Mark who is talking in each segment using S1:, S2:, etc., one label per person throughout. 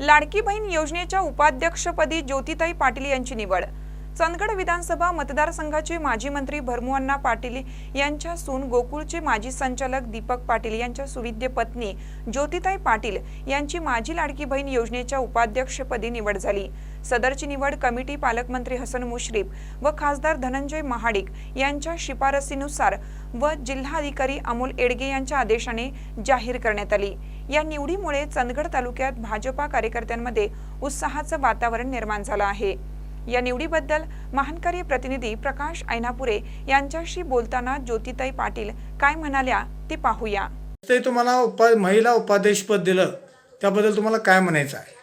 S1: लाडकी बहीण योजनेच्या उपाध्यक्षपदी ज्योतिताई पाटील यांची निवड. चंदगड विधानसभा मतदारसंघाचे माजी मंत्री भरमुअण्णा पाटील यांच्या सून गोकुळचे माजी संचालक दीपक पाटील यांच्या सुविद्य पत्नी ज्योतिताई पाटील यांची माझी लाडकी बहीण योजनेच्या उपाध्यक्षपदी निवड झाली. सदरची निवड कमिटी पालकमंत्री हसन मुश्रीफ व खासदार धनंजय महाडिक यांच्या शिफारसीनुसार व जिल्हाधिकारी अमोल एडगे यांच्या आदेशाने जाहीर करण्यात आली. या निवडीमुळे चंदगड तालुक्यात भाजपा कार्यकर्त्यांमध्ये उत्साहाचं वातावरण निर्माण झालं आहे. या निवडीबद्दल महानकारी प्रतिनिधी प्रकाश ऐनापुरे यांच्याशी बोलताना ज्योतिताई पाटील काय म्हणाल्या ते पाहूया.
S2: ते तुम्हाला उपा महिला उपाध्यक्षपद दिलं त्याबद्दल तुम्हाला काय म्हणायचं आहे?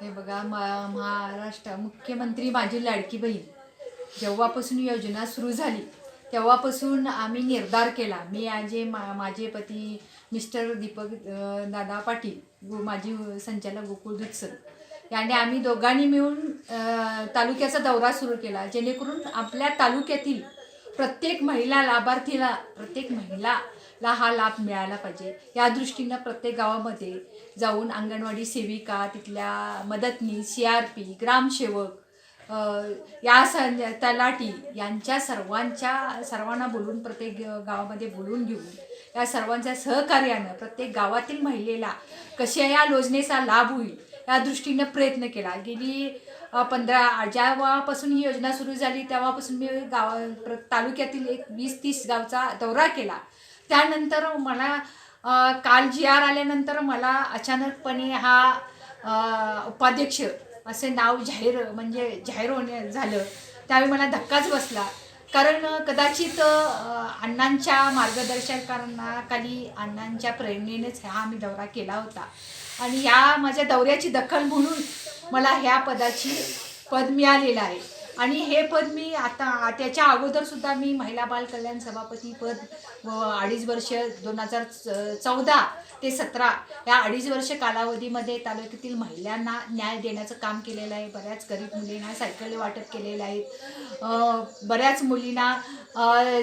S3: हे बघा मा महाराष्ट्र मुख्यमंत्री माझी लाडकी बहीण जेव्हापासून योजना सुरू झाली तेव्हापासून आम्ही निर्धार केला. मी आजे मा माझे पती मिस्टर दीपक अं, दादा पाटील गो माझी संचालक गोकुळ दुधसर याने आम्ही दोघांनी मिळून तालुक्याचा दौरा सुरू केला. जेणेकरून आपल्या तालुक्यातील प्रत्येक महिला लाभार्थीला प्रत्येक महिलाला हा लाभ मिळाला पाहिजे. या दृष्टीनं प्रत्येक गावामध्ये जाऊन अंगणवाडी सेविका तिथल्या मदतनीस सी आर पी ग्रामसेवक या सं तलाटी यांच्या सर्वांच्या सर्वांना बोलून प्रत्येक ग- गावामध्ये बोलून घेऊन या सर्वांच्या सहकार्यानं प्रत्येक गावातील महिलेला कशा या योजनेचा लाभ होईल या दृष्टीनं प्रयत्न केला. गेली पंधरा जेव्हापासून ही योजना सुरू झाली तेव्हापासून मी गावा प्र तालुक्यातील एक वीस तीस गावचा दौरा केला. त्यानंतर मला काल जी आर आल्यानंतर मला अचानकपणे हा उपाध्यक्ष असे नाव जाहीर म्हणजे जाहीर होणे झालं. त्यावेळी मला धक्काच बसला. कारण कदाचित अण्णांच्या अण्णांच्या मार्गदर्शकांखाली अण्णांच्या प्रेरणेनेच हा आम्ही दौरा केला होता. आणि या माझ्या दौऱ्याची दखल म्हणून मला ह्या पदाची पद मिळालेलं आहे. आणि हे पद मी आता त्याच्या अगोदर सुद्धा मी महिला बाल कल्याण सभापती पद व अडीच वर्ष दोन हजार चौदा ते सतरा या अडीच वर्ष कालावधीमध्ये तालुक्यातील महिलांना न्याय देण्याचं काम केलेलं आहे. बऱ्याच गरीब मुलींना सायकल वाटप केलेलं आहे. बऱ्याच मुलींना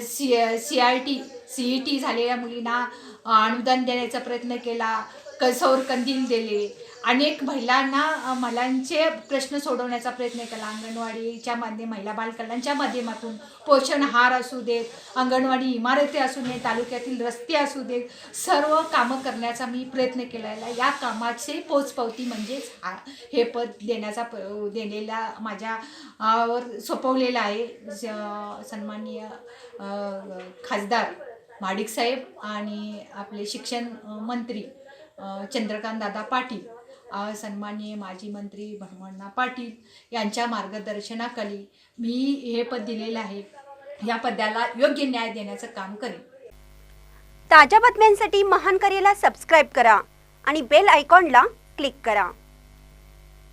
S3: C C I T C E T झालेल्या मुलींना अनुदान देण्याचा प्रयत्न केला. सौर कंदील दिले. अनेक महिलांना महिलांचे प्रश्न सोडवण्याचा प्रयत्न केला. अंगणवाडीच्या माध्यम महिला बालकल्याणच्या माध्यमातून पोषण हार असू देत अंगणवाडी इमारती असू देत तालुक्यातील रस्ते असू देत सर्व कामं करण्याचा मी प्रयत्न केलेला. या कामाचे पोचपावती म्हणजेच हा हे पद देण्याचा प देलेला माझ्यावर सोपवलेला आहे. स- सन्माननीय खासदार माडिक साहेब आणि आपले शिक्षण मंत्री चंद्रकांत दादा पाटील सन्माननीय माजी मंत्री भगवण्णा पाटील यांच्या मार्गदर्शनाखाली मी हे पद दिलेलं आहे. या पदाला योग्य न्याय देण्याचं काम करेन.
S4: ताज्या बातम्यांसाठी महान करेला सबस्क्राईब करा आणि बेल आयकॉनला क्लिक करा.